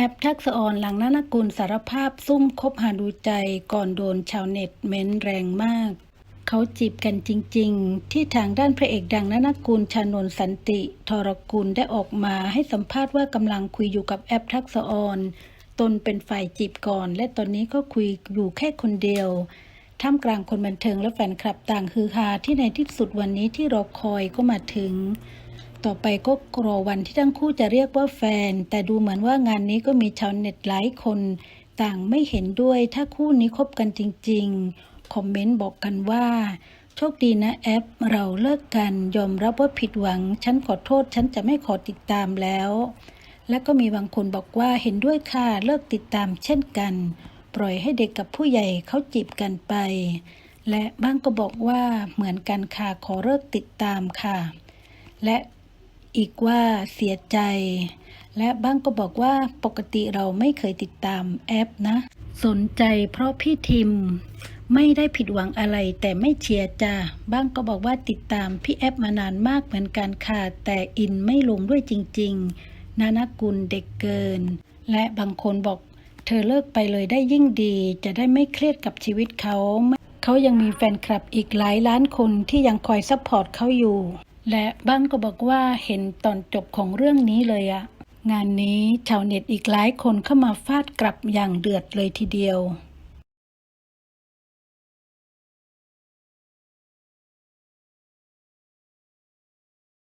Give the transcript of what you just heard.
แอปทักษออนหลังนานกุลสารภาพซุ่มคบหาดูใจก่อนโดนชาวเน็ตเม้นแรงมาก เขาจีบกันจริง ๆ ที่ทางด้านพระเอกดังนานกุลชานนสันติทรกุลได้ออกมาให้สัมภาษณ์ว่ากำลังคุยอยู่กับแอปทักษออนตนเป็นฝ่ายจีบก่อน และตอนนี้ก็คุยอยู่แค่คนเดียว ท่ามกลางคนบันเทิงและแฟนคลับต่างฮือฮาที่ในที่สุดวันนี้ที่รอคอยก็มาถึง ต่อไปก็รอวันที่ทั้งคู่จะเรียกว่าแฟน แต่ดูเหมือนว่างานนี้ก็มีชาวเน็ตหลายคนต่างไม่เห็นด้วยถ้าคู่นี้คบกันจริง ๆ คอมเมนต์บอกกันว่า โชคดีนะแอป เราเลิกกันยอมรับว่าผิดหวัง ฉันขอโทษ ฉันจะไม่ขอติดตามแล้ว และก็มีบางคนบอกว่าเห็นด้วยค่ะเลิกติดตามเช่นกัน ปล่อยให้เด็กกับผู้ใหญ่เขาจีบกันไป และบ้างก็บอกว่าเหมือนกันค่ะขอเลิกติดตามค่ะ และ อีกว่าเสียใจ และบ้างก็บอกว่าปกติเราไม่เคยติดตามแอปนะ สนใจเพราะพี่ทิม ไม่ได้ผิดหวังอะไรแต่ไม่เชียร์จ้าบ้างก็บอกว่าติดตามพี่แอปมานานมากเหมือนกันค่ะ แต่อินไม่ลงด้วยจริง ๆ นานากุลเด็กเกิน และบางคนบอกเธอเลิกไปเลยได้ยิ่งดี จะได้ไม่เครียดกับชีวิตเขา เขายังมีแฟนคลับอีกหลายล้านคนที่ยังคอยซัพพอร์ตเขาอยู่ และบ้างก็บอกว่าเห็นตอนจบของเรื่องนี้เลยอะงานนี้ชาวเน็ตอีกหลายคนเข้ามาฟาดกลับอย่างเดือดเลยทีเดียว